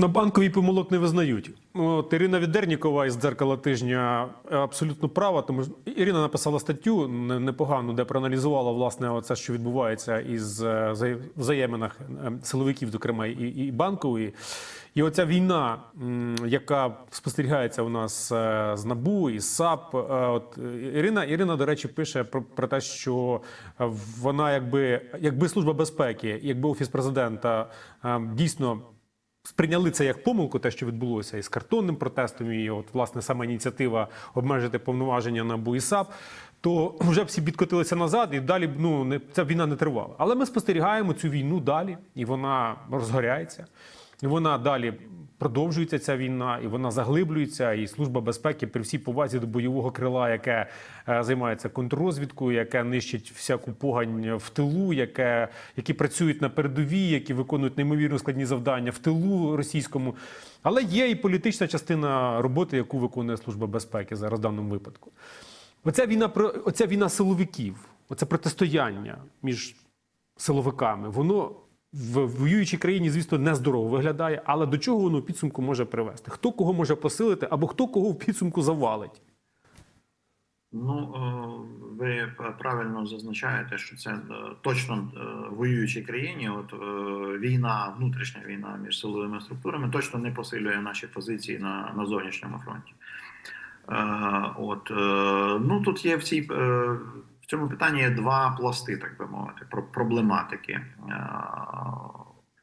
На банковій помилок не визнають. От Ірина Відернікова із дзеркала тижня е, абсолютно права. Тому що Ірина написала статтю не- непогану, де проаналізувала власне оце, що відбувається із е, взаєминах е, силовиків, зокрема і, і банкової. І оця війна, яка спостерігається у нас е, з НАБУ і САП. е, От е, Ірина, Ірина, до речі, пише про, про те, що е, вона, якби, якби служба безпеки, якби офіс президента е, дійсно сприйняли це як помилку, те, що відбулося із картонним протестом, і от власне сама ініціатива обмежити повноваження на і САП, то вже всі підкотилися назад, і далі ну не ця війна не тривала. Але ми спостерігаємо цю війну далі, і вона розгоряється, вона далі. Продовжується ця війна, і вона заглиблюється. І служба безпеки при всій повазі до бойового крила, яке е, займається контррозвідкою, яке нищить всяку погань в тилу, яке які працюють на передовій, які виконують неймовірно складні завдання в тилу російському. Але є і політична частина роботи, яку виконує служба безпеки зараз в даному випадку. Оця війна про оця війна силовиків, оце протистояння між силовиками, воно в воюючій країні, звісно, нездорово виглядає, але до чого воно в підсумку може привести? Хто кого може посилити, або хто кого в підсумку завалить? Ну, е, ви правильно зазначаєте, що це е, точно е, в воюючій країні. От війна, внутрішня війна між силовими структурами точно не посилює наші позиції на, на зовнішньому фронті. От ну тут є в цій в цьому питанні є два пласти, так би мовити, про проблематики. Е,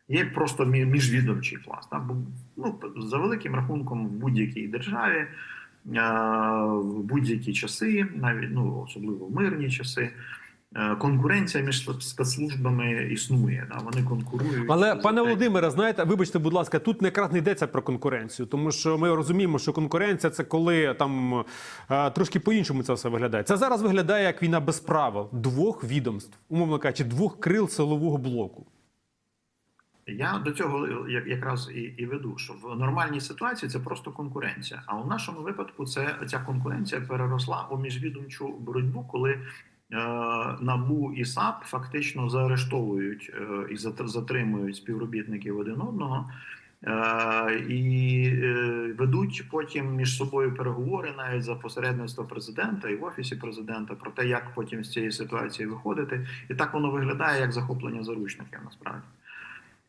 Є просто міжвідомчий пласт. так, Ну, за великим рахунком в будь-якій державі е, в будь-які часи, навіть ну особливо в мирні часи. Е, Конкуренція між спецслужбами існує. Да? Вони конкурують. Але пане Володимире, знаєте, вибачте, будь ласка, тут якраз не йдеться про конкуренцію, тому що ми розуміємо, що конкуренція це коли там е, трошки по-іншому це все виглядає. Це зараз виглядає як війна без правил двох відомств, умовно кажучи, двох крил силового блоку. Я до цього якраз і, і веду, що в нормальній ситуації це просто конкуренція. А у нашому випадку це ця конкуренція переросла у міжвідомчу боротьбу, коли НАБУ і САП фактично заарештовують е, і зат- затримують співробітників один одного. Е, і е, ведуть потім між собою переговори навіть за посередництво президента і в офісі президента про те, як потім з цієї ситуації виходити, і так воно виглядає як захоплення заручників. Насправді Е,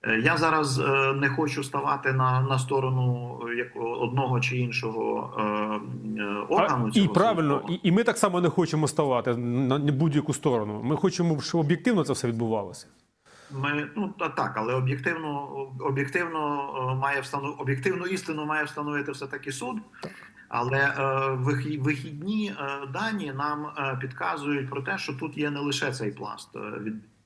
я зараз е, не хочу ставати на, на сторону е, як одного чи іншого е, е, органу. А, і правильно, і, і ми так само не хочемо ставати на будь-яку сторону. Ми хочемо, щоб об'єктивно це все відбувалося. Ми ну та так, але об'єктивно об'єктивно е, має встанов... об'єктивну істину має встановити все таки суд. Але е, вихідні е, дані нам е, підказують про те, що тут є не лише цей пласт е, відносно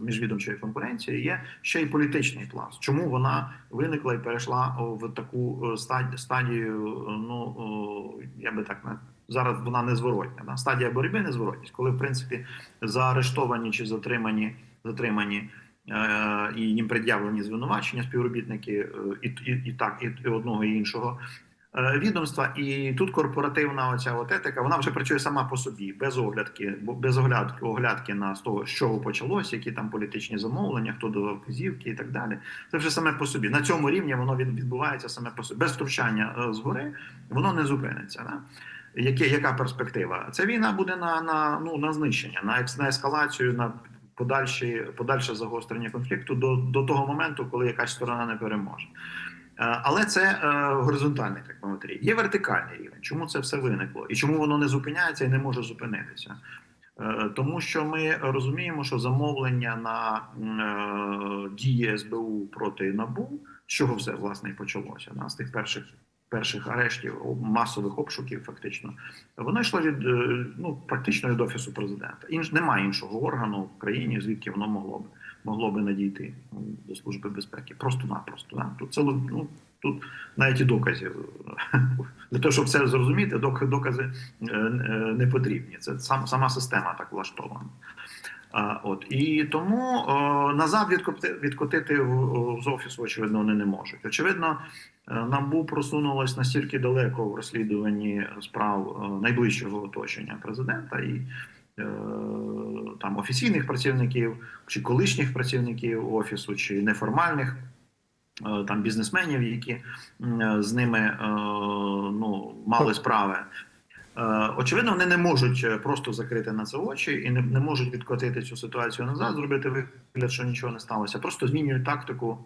міжвідомчої конкуренції, є ще й політичний пласт. Чому вона виникла і перейшла в таку стадію, стадію ну я би так не зараз вона незворотня. Да? Стадія боротьби незворотність, коли в принципі заарештовані чи затримані затримані. е, І їм пред'явлені звинувачення співробітники е, і, і, і так, і, одного і іншого відомства. І тут корпоративна оця от етика, вона вже працює сама по собі, без оглядки, без оглядки, оглядки на з того, чого почалось, які там політичні замовлення, хто давав вказівки і так далі. Це вже саме по собі. На цьому рівні воно відбувається саме по собі. Без втручання е, згори воно не зупиниться. Да? Яке, яка перспектива? Ця війна буде на, на, ну, на знищення, на, на ескалацію, на подальші, подальше загострення конфлікту до, до того моменту, коли якась сторона не переможе. Е, Але це е, горизонтальний так мовити. Є вертикальний рівень. Чому це все виникло? І чому воно не зупиняється і не може зупинитися? Е, Тому що ми розуміємо, що замовлення на дії СБУ проти НАБУ, з чого все власне і почалося, да, з тих перших перших арештів, масових обшуків, фактично, воно йшло від ну практично від офісу президента. Інш немає іншого органу в країні, звідки воно могло б могло би надійти до служби безпеки. Просто-напросто. Да? Тут це ну, тут навіть і доказів для того, щоб це зрозуміти, док- докази е, е, не потрібні. Це сам сама система так влаштована. От і тому назад відкотити, з офісу, очевидно, вони не можуть. Очевидно, е, НАБУ просунулось настільки далеко в розслідуванні справ е, найближчого оточення президента і е, там офіційних працівників чи колишніх працівників офісу, чи неформальних е, там бізнесменів, які з ними е, ну, мали справи. Е, Очевидно, вони не можуть е, просто закрити на це очі і не, не можуть відкотити цю ситуацію назад, зробити вигляд, що нічого не сталося. Просто змінюють тактику,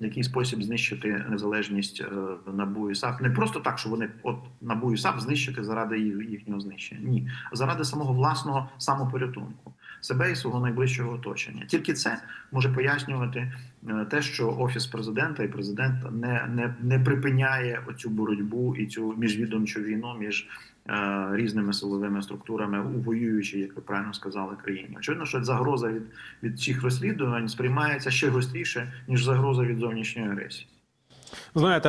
в який спосіб знищити незалежність е, НАБУ і САП. Не просто так, що вони от НАБУ і САП знищити заради їхнього знищення. Ні, заради самого власного самопорятунку себе і свого найближчого оточення. Тільки це може пояснювати е, те, що офіс президента і президент не, не, не припиняє оцю боротьбу і цю міжвідомчу війну між е, різними силовими структурами у воюючій, як ви правильно сказали, країні. Очевидно, що загроза від, від цих розслідувань сприймається ще гостріше ніж загроза від зовнішньої агресії. Знаєте,